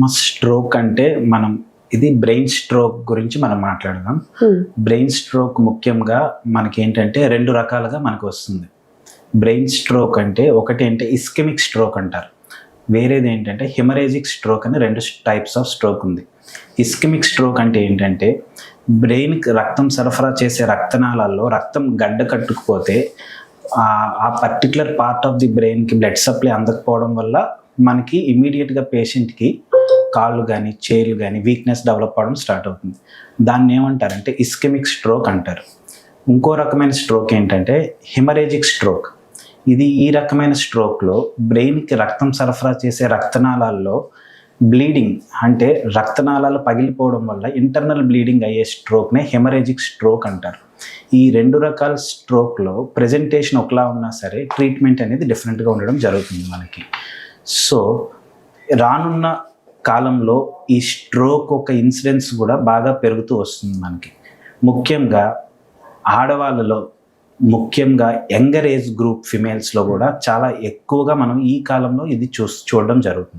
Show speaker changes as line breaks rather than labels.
మా స్ట్రోక్ అంటే మనం ఇది బ్రెయిన్ స్ట్రోక్ గురించి మనం మాట్లాడదాం. బ్రెయిన్ స్ట్రోక్ ముఖ్యంగా మనకి ఏంటంటే రెండు రకాలుగా మనకు వస్తుంది. బ్రెయిన్ స్ట్రోక్ అంటే ఒకటి అంటే ఇస్కెమిక్ స్ట్రోక్ అంటారు. వేరేది ఏంటంటే హిమరేజిక్ స్ట్రోక్ అని రెండు టైప్స్ ఆఫ్ స్ట్రోక్ ఉంది. ఇస్కెమిక్ స్ట్రోక్ అంటే ఏంటంటే బ్రెయిన్కి రక్తం సరఫరా చేసే రక్తనాళాల్లో రక్తం గడ్డ కట్టుకుపోతే ఆ- ఆ పర్టికులర్ పార్ట్ ఆఫ్ ది బ్రెయిన్కి బ్లడ్ సప్లై అందకపోవడం వల్ల మనకి ఇమీడియట్గా పేషెంట్కి కాళ్ళు కానీ చేతులు కానీ వీక్నెస్ డెవలప్ అవ్వడం స్టార్ట్ అవుతుంది. దాన్ని ఏమంటారంటే ఇస్కెమిక్ స్ట్రోక్ అంటారు. ఇంకో రకమైన స్ట్రోక్ ఏంటంటే హిమరేజిక్ స్ట్రోక్ ఇది ఈ రకమైన స్ట్రోక్లో బ్రెయిన్కి రక్తం సరఫరా చేసే రక్తనాళాల్లో బ్లీడింగ్ అంటే రక్తనాళాలు పగిలిపోవడం వల్ల ఇంటర్నల్ బ్లీడింగ్ అయ్యే స్ట్రోక్నే హెమరేజిక్ స్ట్రోక్ అంటారు. ఈ రెండు రకాల స్ట్రోక్లో ప్రజెంటేషన్ ఒకలా ఉన్నా సరే ట్రీట్మెంట్ అనేది డిఫరెంట్గా ఉండడం జరుగుతుంది మనకి. సో రానున్న కాలంలో ఈ స్ట్రోక్ ఒక ఇన్సిడెన్స్ కూడా బాగా పెరుగుతూ వస్తుంది మనకి. ముఖ్యంగా ఆడవాళ్ళలో ముఖ్యంగా యంగర్ ఏజ్ గ్రూప్ ఫిమేల్స్లో కూడా చాలా ఎక్కువగా మనం ఈ కాలంలో ఇది చూ చూడడం జరుగుతుంది.